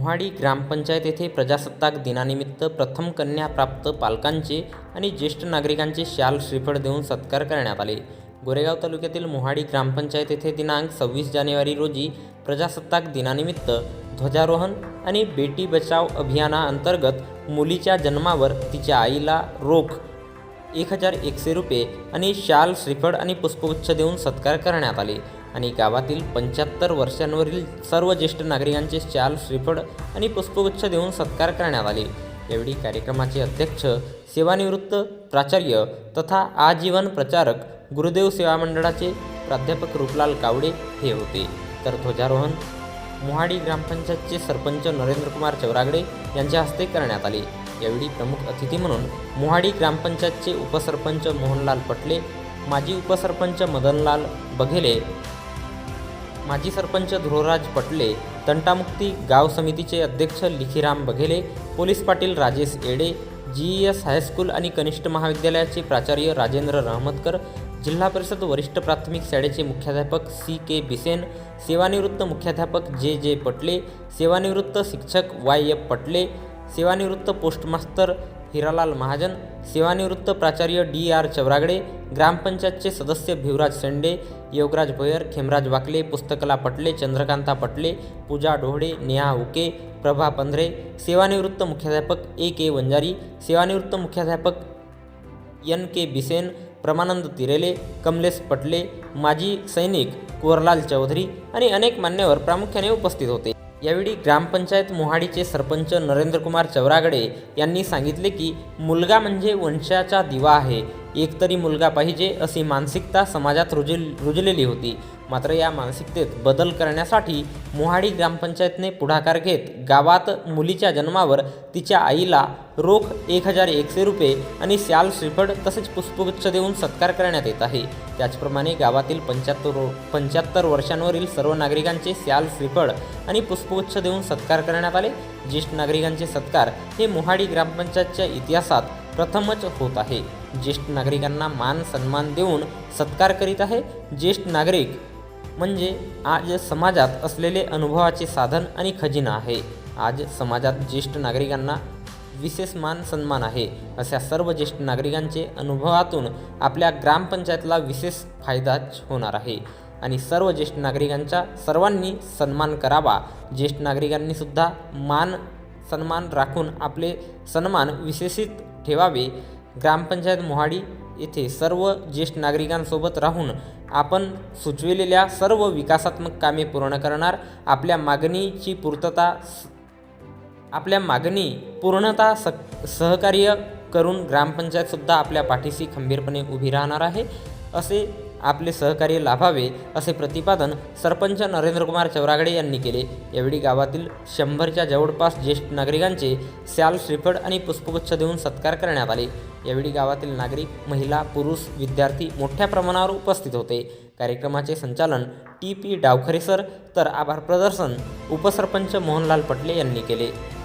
मोहाडी ग्रामपंचायत येथे प्रजासत्ताक दिनानिमित्त प्रथम कन्या प्राप्त पालकांचे आणि ज्येष्ठ नागरिकांचे शाल श्रीफळ देऊन सत्कार करण्यात आले. गोरेगाव तालुक्यातील मोहाडी ग्रामपंचायत येथे दिनांक सव्वीस जानेवारी रोजी प्रजासत्ताक दिनानिमित्त ध्वजारोहण आणि बेटी बचाव अभियानाअंतर्गत मुलीच्या जन्मावर तिच्या आईला रोख एक हजार एकशे रुपये आणि शाल श्रीफळ आणि पुष्पगुच्छ देऊन सत्कार करण्यात आले. आणि गावातील पंच्याहत्तर वर्षांवरील सर्व ज्येष्ठ नागरिकांचे शाल श्रीफळ आणि पुष्पगुच्छ देऊन सत्कार करण्यात आले. यावेळी कार्यक्रमाचे अध्यक्ष सेवानिवृत्त प्राचार्य तथा आजीवन प्रचारक गुरुदेव सेवा मंडळाचे प्राध्यापक रूपलाल कावडे हे होते. तर ध्वजारोहण मोहाडी ग्रामपंचायतचे सरपंच नरेंद्रकुमार चौरागडे यांच्या हस्ते करण्यात आले. यावेळी प्रमुख अतिथी म्हणून मोहाडी ग्रामपंचायतचे उपसरपंच मोहनलाल पटले माजी उपसरपंच मदनलाल बघेले माजी सरपंच ध्रुवराज पटले तंटामुक्ती गाव समितीचे अध्यक्ष Likhiram Baghele police Patil Rajesh Yede G S high school आणि कनिष्ठ महाविद्यालयाचे प्राचार्य राजेंद्र रहमतकर जिल्हा परिषद वरिष्ठ प्राथमिक शाळेचे मुख्याध्यापक सी के बिसेन सेवानिवृत्त मुख्याध्यापक जे जे पटले सेवानिवृत्त शिक्षक वाय एफ पटले सेवानिवृत्त पोस्टमास्तर हिरालाल महाजन सेवानिवृत्त प्राचार्य डी आर चवरागडे ग्रामपंचायतचे सदस्य भिवराज शेंडे योगराज भोयर खेमराज वाकले पुस्तकला पटले चंद्रकांता पटले पूजा ढोहळे नेहा उके प्रभा पंधरे सेवानिवृत्त मुख्याध्यापक ए के वंजारी सेवानिवृत्त मुख्याध्यापक एन के बिसेन प्रमानंद तिरेले कमलेश पटले माजी सैनिक कुवरलाल चौधरी आणि अनेक मान्यवर प्रामुख्याने उपस्थित होते. यावेळी ग्रामपंचायत मोहाडीचे सरपंच नरेंद्रकुमार चौरागडे यांनी सांगितले की मुलगा म्हणजे वंशाचा दिवा आहे. एकतरी मुलगा पाहिजे अशी मानसिकता समाजात रुजल रुजलेली होती. मात्र या मानसिकतेत बदल करण्यासाठी मोहाडी ग्रामपंचायतने पुढाकार घेत गावात मुलीच्या जन्मावर तिच्या आईला रोख एक हजार एकशे रुपये आणि शाल श्रीफळ तसेच पुष्पगुच्छ देऊन सत्कार करण्यात येत आहे. त्याचप्रमाणे गावातील पंच्याहत्तर पंच्याहत्तर वर्षांवरील सर्व नागरिकांचे शाल श्रीफळ आणि पुष्पगुच्छ देऊन सत्कार करण्यात आले. ज्येष्ठ नागरिकांचे सत्कार हे मोहाडी ग्रामपंचायतच्या इतिहासात प्रथमच होत आहे. ज्येष्ठ नागरिकांना मान सन्मान देऊन सत्कार करीत आहे. ज्येष्ठ नागरिक म्हणजे आज समाजात असलेले अनुभवाचे साधन आणि खजिना आहे. आज समाजात ज्येष्ठ नागरिकांना विशेष मान सन्मान आहे. अशा सर्व ज्येष्ठ नागरिकांचे अनुभवातून आपल्या ग्रामपंचायतला विशेष फायदाच होणार आहे. आणि सर्व ज्येष्ठ नागरिकांचा सर्वांनी सन्मान करावा. ज्येष्ठ नागरिकांनीसुद्धा मान सन्मान राखून आपले सन्मान विशेषित ठेवावे. ग्रामपंचायत मोहाडी येथे सर्व ज्येष्ठ नागरिकांसोबत राहून आपण सुचविलेल्या सर्व विकासात्मक कामे पूर्ण करणार. आपल्या मागणीची पूर्तता आपल्या मागणी पूर्णता सक सहकार्य करून ग्रामपंचायतसुद्धा आपल्या पाठीशी खंबीरपणे उभी राहणार आहे. असे आपले सहकार्य लाभावे असे प्रतिपादन सरपंच नरेंद्रकुमार चौरागडे यांनी केले. यावेळी गावातील शंभरच्या जवळपास ज्येष्ठ नागरिकांचे शाल श्रीफळ आणि पुष्पगुच्छ देऊन सत्कार करण्यात आले. यावेळी गावातील नागरिक महिला पुरुष विद्यार्थी मोठ्या प्रमाणावर उपस्थित होते. कार्यक्रमाचे संचालन टी पी डावखरे सर तर आभार प्रदर्शन उपसरपंच मोहनलाल पटले यांनी केले.